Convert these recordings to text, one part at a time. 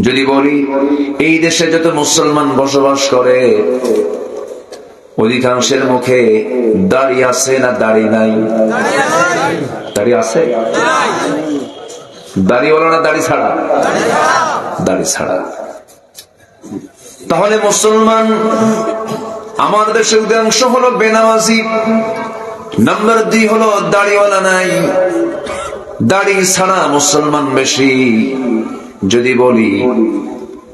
যদি বলি, এই দেশে যত মুসলমান বসবাস করে, অধিকাংশের মুখে দাড়ি আছে না দাড়ি নাই? দাড়ি আছে? দাড়ি বলো না দাড়ি ছাড়া? দাড়ি ছাড়া। তাহলে মুসলমান, আমার দেশের অধিকাংশ হলো বেনামাজি, নাম্বার দুই হলো দাড়িওয়ালা নাই। দাড়ি ছাড়া মুসলমান বেশি। যদি বলি,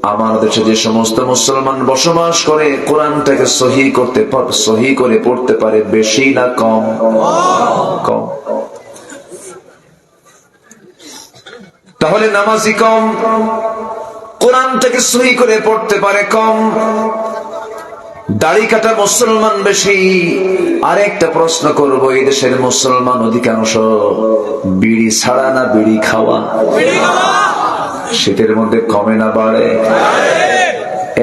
আমার দেশে যে সমস্ত মুসলমান বসবাস করে, কোরআনটাকে সহি করতে সহি করে পড়তে পারে বেশি না কম? কম। তাহলে নামাজি কম? কোরআন থেকে সহি করে পড়তে পারে কম? দাড়ি কাটা মুসলমান বেশি? আরেকটা প্রশ্ন করব, এই দেশের মুসলমান অধিকাংশ বিড়ি ছাড়া না বিড়ি খাওয়া? শীতের মধ্যে কমে না বাড়ে।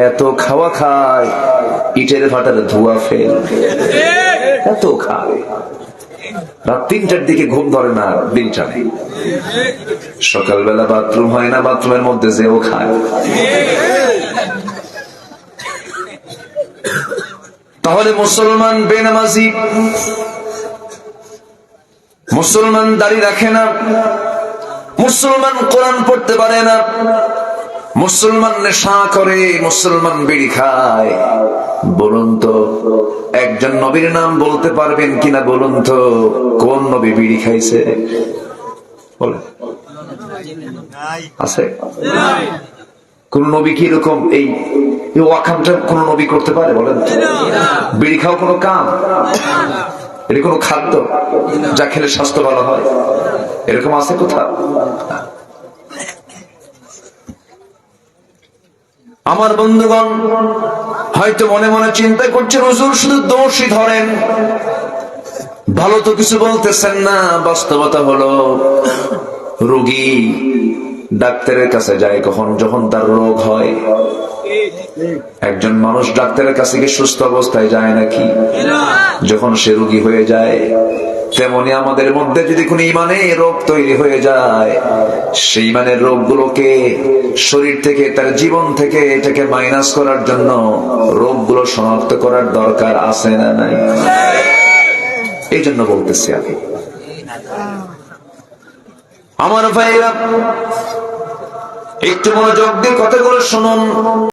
এত খাওয়া খায়, ইটের ভাটার ধোয়া ফেল। এত খায়। রাত তিনটার দিকে ঘুম ধরে না দিন টানে সকালবেলা বাথরুম হয় না, বাথরুমের মধ্যে যেও খায়। তাহলে মুসলমান বেনামাজি, মুসলমান দাড়ি রাখে না মুসলমান কোরআন পড়তে পারে না। মুসলমান নেশা করে, মুসলমান বিড়ি খায়। বলুন তো, একজন নবীর নাম বলতে পারবেন কিনা বলুন তো? কোন নবী বিড়ি খাইছে? আছে? কোন নবী কি এরকম এই ওয়াকামটা কোন নবী করতে পারে বলেন? বিড়ি খাওয়া কোনো কাম? এটা কোনো খাদ্য যা খেলে স্বাস্থ্য ভালো হয়? এরকম আছে কোথাও? আমার বন্ধুগণ, হয়তো মনে মনে চিন্তা করছেন, হুজুর, শুধু দোষই ধরেন। ভালো তো কিছু বলতেছেন না, বাস্তবতা হলো, রোগী ডাক্তারের কাছে যায় কখন? যখন তার রোগ হয়। একজন মানুষ ডাক্তারের কাছে গিয়ে সুস্থ অবস্থায় যায় নাকি? যখন সে রোগী হয়ে যায় তেমনি আমাদের মধ্যে যদি কোন ইমানে রোগ তৈরি হয়ে যায়, সেই ইমানের রোগগুলোকে শরীর থেকে, তার জীবন থেকে এটাকে মাইনাস করার জন্য রোগগুলো শনাক্ত করার দরকার আছে না নাই? এই জন্য বলতেছি আমি। আমার ভাইরা, একটু মনোযোগ দিয়ে কথাগুলো শুনুন।